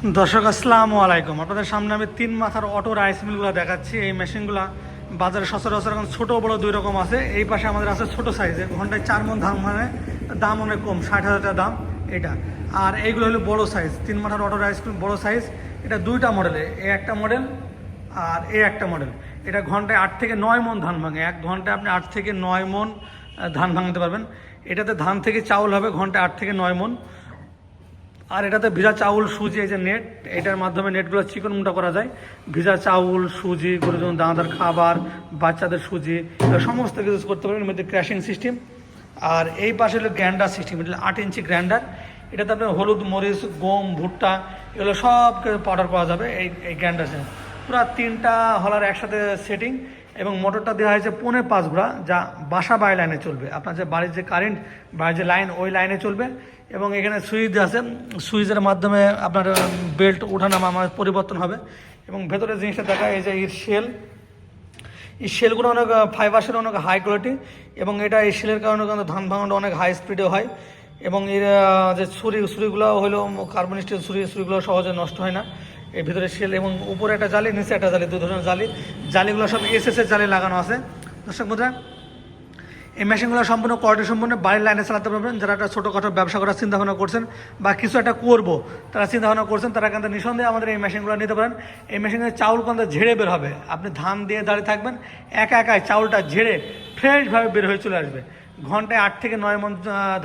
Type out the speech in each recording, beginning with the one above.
দর্শক, আসসালামু আলাইকুম। আপনাদের সামনে আমি তিন মাথার অটো রাইস মিলগুলো দেখাচ্ছি। এই মেশিনগুলো বাজারে সচরাচর এখন ছোটো, বড় দুই রকম আছে। এই পাশে আমাদের আছে ছোট সাইজের ঘন্টায় চার মন ধান মানে দাম অনেক কম, ষাট হাজার টাকা দাম এটা। আর এইগুলো হলো বড় সাইজ, তিন মাথার অটো রাইস বড় সাইজ। এটা দুইটা মডেলে এ একটা মডেল আর এ একটা মডেল এটা ঘন্টায় আট থেকে নয় মন ধান ভাঙে। এক ঘন্টায় আপনি আট থেকে নয় মন ধান ভাঙতে পারবেন। এটাতে ধান থেকে চাউল হবে ঘন্টায় আট থেকে নয় মন আর এটাতে ভিজা চাউল, সুজি, এই যে নেট এটার মাধ্যমে নেটগুলো চিকন মোটা করা যায়। ভিজা চাউল, সুজি গরু যেমন দানাদার খাবার, বাচ্চাদের সুজি সমস্ত কিছু করতে এর মধ্যে ক্র্যাশিং সিস্টেম আর এই পাশে হলো গ্র্যান্ডার সিস্টেম এটা আট ইঞ্চি গ্র্যান্ডার এটাতে আপনার হলুদ, মরিচ, গম, ভুট্টা, এগুলো সব পাউডার পাওয়া যাবে এই এই গ্র্যান্ডার পুরো তিনটা হলার একসাথে সেটিং এবং মোটরটা দেওয়া হয়েছে পৌনে পাঁচ ঘোড়া, যা বাসা বাড়ি লাইনে চলবে। আপনার যে বাড়ির যে কারেন্ট বাড়ির যে লাইন ওই লাইনে চলবে। এবং এখানে সুইচ আছে। সুইচের মাধ্যমে আপনার বেল্ট ওঠানামা আমার পরিবর্তন হবে। এবং ভেতরে জিনিসটা দেখা, এই যে এর শেল এই শেলগুলো অনেক ফাইবার অনেক হাই কোয়ালিটি এবং এটা এই শেলের কারণে কিন্তু ধান ভাঙানো অনেক হাই স্পিডে হয়। এবং এর যে ছুরি, ছুরিগুলো হলো কার্বন স্টিল ছুরি, ছুরিগুলো সহজে নষ্ট হয় না। এর ভিতরে শেল এবং উপরে একটা জালি, নিচে একটা জালি দু ধরনের জালি। জালিগুলো সব এস এস এর জালি লাগানো আছে। দর্শক বন্ধুরা, এই মেশিনগুলো সম্পূর্ণ কোয়ালিটি সম্পূর্ণ বাড়ির লাইনে চালাতে পারবেন। যারা একটা ছোটোখাটো ব্যবসা করার চিন্তা ভাবনা করছেন বা কিছু একটা করব, তারা চিন্তা ভাবনা করছেন, তারা কিন্তু নিঃসন্দেহে আমাদের এই মেশিনগুলো নিতে পারেন। এই মেশিনের চাউল কিন্তু ঝেড়ে বের হবে। আপনি ধান দিয়ে দাঁড়িয়ে থাকবেন, একা একাই চাউলটা ঝেড়ে ফ্রেশভাবে বের হয়ে চলে আসবে। ঘন্টায় আট থেকে নয় মন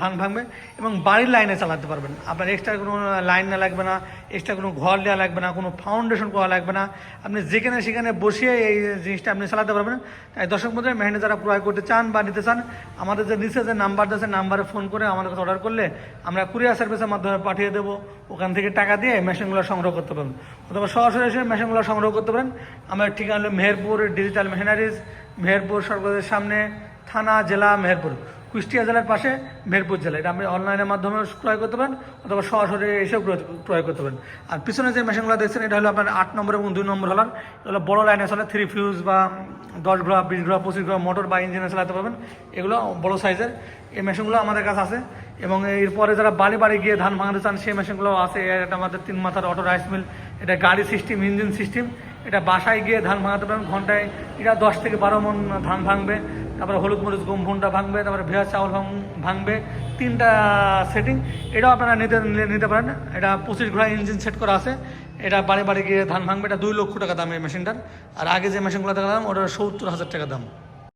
ধান ভাঙবে এবং বাড়ির লাইনে চালাতে পারবেন। আপনার এক্সট্রা কোনো লাইন না লাগবে না এক্সট্রা কোনো ঘর দেওয়া লাগবে না, কোনো ফাউন্ডেশন করা লাগবে না। আপনি যেখানে সেখানে বসিয়ে এই জিনিসটা আপনি চালাতে পারবেন। তাই দর্শক মধ্যে মেহেন্দি যারা ক্রয় করতে চান বা নিতে চান, আমাদের যে নিচে যে নাম্বার আছে নাম্বারে ফোন করে আমাদের কাছে অর্ডার করলে আমরা কুরিয়ার সার্ভিসের মাধ্যমে পাঠিয়ে দেবো। ওখান থেকে টাকা দিয়ে মেশিনগুলো সংগ্রহ করতে পারবেন। অথবা সরাসরি এসে মেশিনগুলো সংগ্রহ করতে পারেন। আমার ঠিকানা হলো মেহেরপুর ডিজিটাল মেশিনারিজ মেহেরপুর সরকারের সামনে থানা, জেলা, মেহেরপুর। কুষ্টিয়া জেলার পাশে মেহেরপুর জেলা। এটা আপনি অনলাইনের মাধ্যমে ক্রয় করতে পারেন, অথবা সরাসরি এসেও ক্রয়- করতে পারেন। আর পিছনে যে মেশিনগুলো দেখছেন, এটা হলো আপনার আট নম্বর এবং দুই নম্বর হলার। এগুলো বড় লাইনে চলে থ্রি ফিউজ বা দশ ঘোড়া, বিশ ঘোড়া, পঁচিশ ঘোড়া মোটর বা ইঞ্জিনে চালাতে পারবেন। এগুলো বড় সাইজের। এই মেশিনগুলো আমাদের কাছে আছে। এবং এরপরে যারা বাড়ি বাড়ি গিয়ে ধান ভাঙতে চান, সেই মেশিনগুলো আছে। এটা আমাদের তিন মাথার অটো রাইস মিল এটা গাড়ি সিস্টেম ইঞ্জিন সিস্টেম এটা বাসায় গিয়ে ধান ভাঙাতে পারেন ঘন্টায় এটা দশ থেকে বারো মন ধান ভাঙবে। তারপরে হলুদ মরিচ গম ভুনটা ভাঙবে, তারপরে ভেজা চাউল ভাঙ- ভাঙবে। তিনটা সেটিং এটাও আপনারা নিতে নিতে পারেন। এটা পঁচিশ ঘোড়া ইঞ্জিন সেট করা আছে। এটা বাড়ি বাড়ি গিয়ে ধান ভাঙবে। এটা দুই লক্ষ টাকা দাম এই মেশিনটার আর আগে যে মেশিনগুলো দেখালাম ওটা সত্তর হাজার টাকা দাম।